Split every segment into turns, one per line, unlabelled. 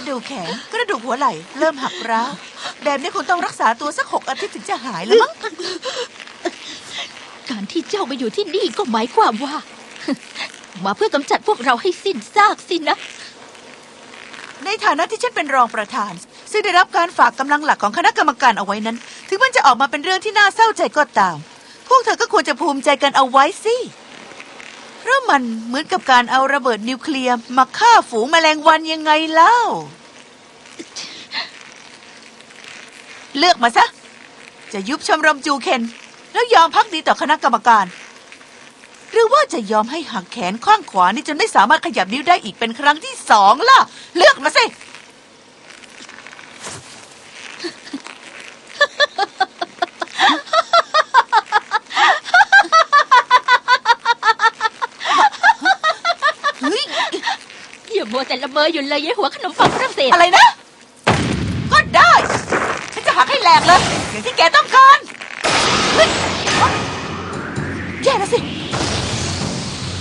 ระดูกแขนกระดูกหัวไหล่เริ่มหักร้าวแบบนี้คงต้องรักษาตัวสักหกอาทิตย์ถึงจะหายแล้วมั้ง
การที่เจ้ามาอยู่ที่นี่ก็หมายความว่า มาเพื่อกำจัดพวกเราให้สิ้นซากสินะ
ในฐานะที่ฉันเป็นรองประธาน ซึ่งได้รับการฝากกำลังหลักของคณะกรรมการเอาไว้นั้น ถึงมันจะออกมาเป็นเรื่องที่น่าเศร้าใจก็ตาม พวกเธอก็ควรจะภูมิใจกันเอาไว้สิ เพราะมันเหมือนกับการเอาระเบิดนิวเคลียร์มาฆ่าฝูงแมลงวันยังไงเล่า เลือกมาซะ จะยุบชมรมจูเคน แล้วยอมพักดีต่อคณะกรรมการ หรือว่าจะยอมให้หักแขนข้างขวานี่จนไม่สามารถขยับนิ้วได้อีกเป็นครั้งที่สองล่ะ เลือกมาสิ เฮ้ย
อย่ามัวแต่ละ เมออยู่เลยยายหัวขนมปังฝรั่งเศส
อะไรนะ ก็ได้ ฉันจะหักให้แหลกเลยอย่างที่แกต้องการเฮ้ยแย่แล้วสิ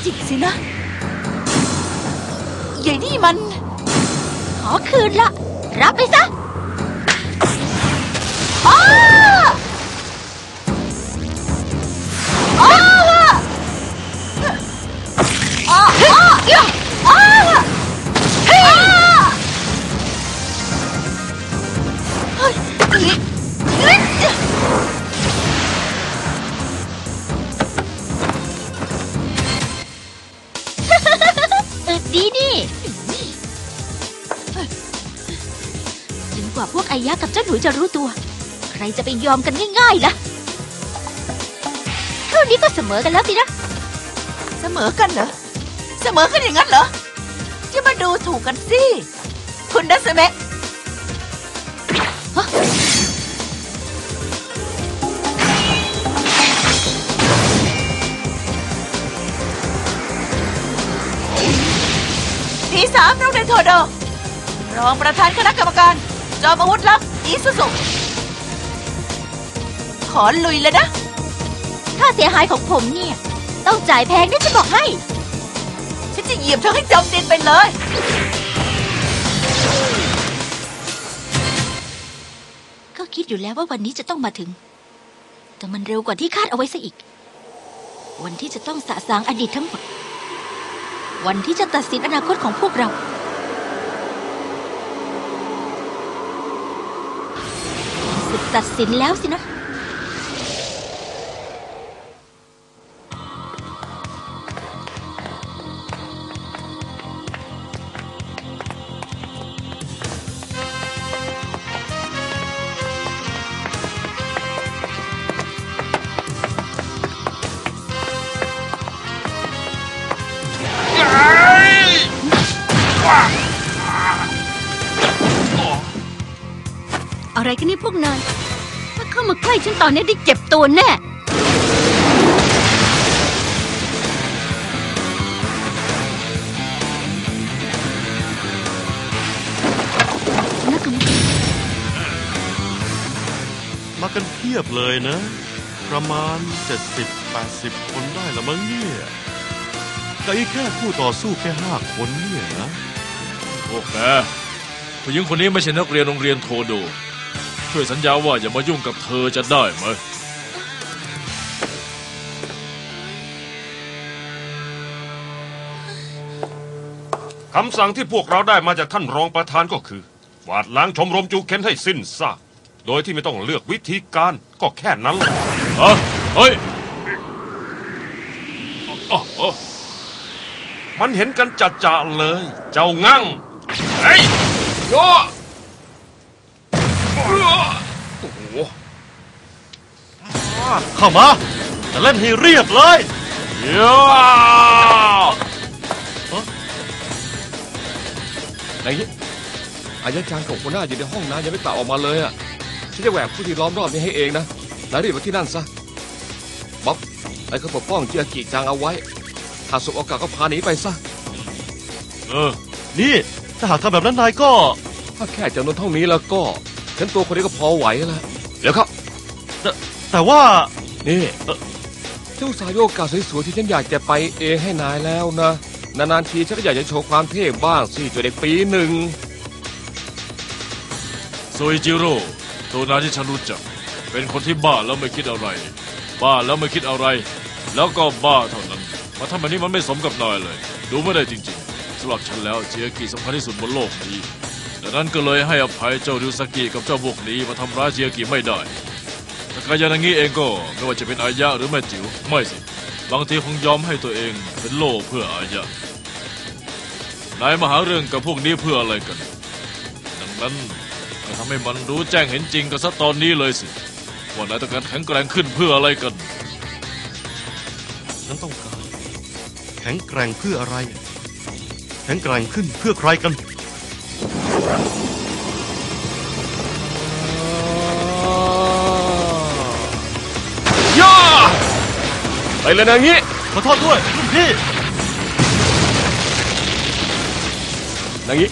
จิกสินะใหญ่นี่มัน
ขอคืนละ รับไปซะ พวกไอ้ยักษ์กับเจ้าหนูจะรู้ตัว ใครจะไปยอมกันง่ายๆล่ะเท่านี้ก็เสมอกันแล้วสินะ
เสมอกันเหรอ เสมอกันอย่างนั้นเหรอจะมาดูถูกกันสิ คุณนัสเมะทีสามโรงเรียนโทโด รองประธานคณะกรรมการ จอมอาวุธลับอีสุสุขอลุยเลยนะ
ค่าเสียหายของผมเนี่ย ต้องจ่ายแพงนะจะบอกให้
ฉันจะเหยียบเธอให้จมดินไปเลย
ก็คิดอยู่แล้วว่าวันนี้จะต้องมาถึง แต่มันเร็วกว่าที่คาดเอาไว้ซะอีก วันที่จะต้องสะสางอดีตทั้งหมด วันที่จะตัดสินอนาคตของพวกเรา กตัดสินแล้วสินะ อะไรกันนี่พวกนาย ถ้าเข้ามาใกล้ฉันตอนนี้ได้เจ็บตัวแน่นักกรรมการ
มากันเพียบเลยนะ ประมาณ 70-80 คนได้ละมั้งเนี่ยก็อีกแค่คู่ต่อสู้แค่ห้าคนเนี่ยนะ
โอ้แกผู้หญิงคนนี้ไม่ใช่นักเรียนโรงเรียนโทโด ช่วยสัญญาว่าอย่ามายุ่งกับเธอจะได้ไหม
คำสั่งที่พวกเราได้มาจากท่านรองประธานก็คือ กวาดล้างชมรมจูเคนให้สิ้นซากโดยที่ไม่ต้องเลือกวิธีการก็แค่นั้นแหละ
ฮะเฮ้ยอ๋ออ๋อ
มันเห็นกันจัดจะๆเลย เจ้างั่งเฮ้ยโย
เข้ามา จะเล่นให้เรียบเลย
โย่
ไหนงี้อายะจางกับหัวหน้าอยู่ในห้องนะยังไม่กลับออกมาเลยอะฉันจะแหวกผู้ที่ล้อมรอบนี้ให้เองนะนายรีบมาที่นั่นซะบ๊อบนายก็ปกป้องเจียกิจางเอาไว้หากสบโอกาสก็พาหนีไปซะ
เออ
นี่ถ้าหากทำแบบนั้นนายก็
ถ้าแค่จำนวนเท่านี้แล้วก็ ฉันตัวคนนี้ก็พอไหวแล้วเดี๋ยวครับ
แต่แต่ว่า
นี่เจ้าสายโยกาสสวยๆที่ฉันอยากจะไปเองให้นายแล้วนะ นานๆทีฉันก็อยากจะโชว์ความเท่บ้างสิตัวเด็กปีหนึ่ง
อิจิโร่ตัวนายที่ฉันรู้จัก เป็นคนที่บ้าแล้วไม่คิดอะไร บ้าแล้วไม่คิดอะไร แล้วก็บ้าเท่านั้นมาทำแบบนี้มันไม่สมกับนายเลย ดูไม่ได้จริงๆสำหรับฉันแล้วเจียกิสำคัญที่สุดบนโลกนี้ดังนั้นก็เลยให้อภัยเจ้าริวสกิกับเจ้าพวกนี้มาทำร้ายเจียกิไม่ได้ ทากายานางิเองก็ไม่ว่าจะเป็นอายะหรือแม่จิ๋วไม่สิบางทีคงยอมให้ตัวเองเป็นโล่เพื่ออายะนายมาหาเรื่องกับพวกนี้เพื่ออะไรกัน ดังนั้นก็ทำให้มันรู้แจ้งเห็นจริงกันซะตอนนี้เลยสิว่านายต้องการแข็งแกร่งขึ้นเพื่ออะไรกัน
ฉันต้องการแข็งแกร่งเพื่ออะไร แข็งแกร่งขึ้นเพื่อใครกัน
เลยนะงี้
ขอโทษด้วยรุ่นพี่
นางี้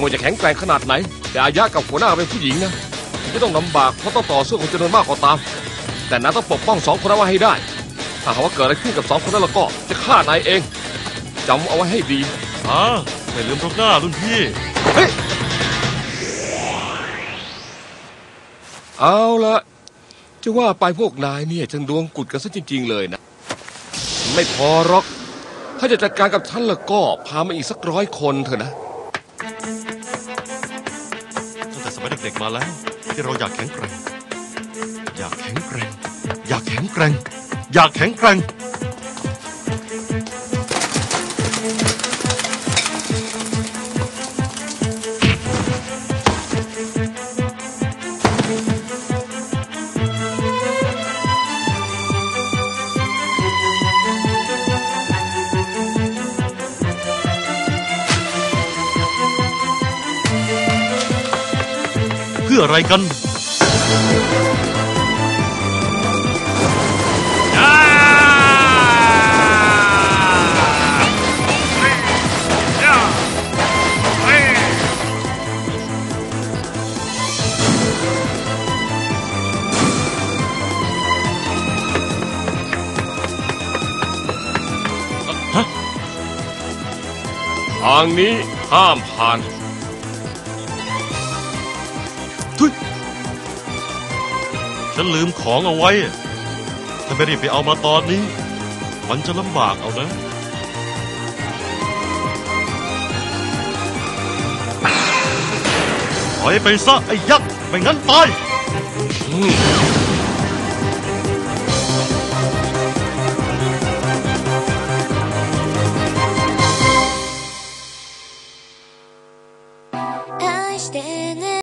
มวยจะแข็งแกร่งขนาดไหน แต่อายะกับหัวหน้าเป็นผู้หญิงนะถึงจะต้องลำบากเพราะต้องต่อสู้กับจำนวนมากก็ตาม แต่นายต้องปกป้องสองคนนั้นไว้ให้ได้ ถ้าหากว่าเกิดอะไรขึ้นกับสองคนนั้นแล้วก็จะฆ่านายเองจำเอาไว้ให้ดี
อ่าไม่ลืมพวกหน้ารุ่นพี่
เฮ้ยเอาละจะว่าไปพวกนายเนี่ยจังดวงกุดกันซะจริง ๆ เลยนะ ไม่พอหรอก ถ้าจะจัดการกับฉันแล้วก็พามาอีกสักร้อยคนเถอะนะ
ตั้งแต่สมัยเด็กๆมาแล้ว ที่เราอยากแข็งแกร่ง อยากแข็งแกร่ง อยากแข็งแกร่ง อยากแข็งแกร่ง พื่ออะไรกัน
ทางนี้ห้ามผ่าน
ทุยฉันลืมของเอาไว้ ถ้าไม่รีบไปเอามาตอนนี้ มันจะลำบากเอานะถอยไปซะไอ้ยักษ์ไม่งั้นตาย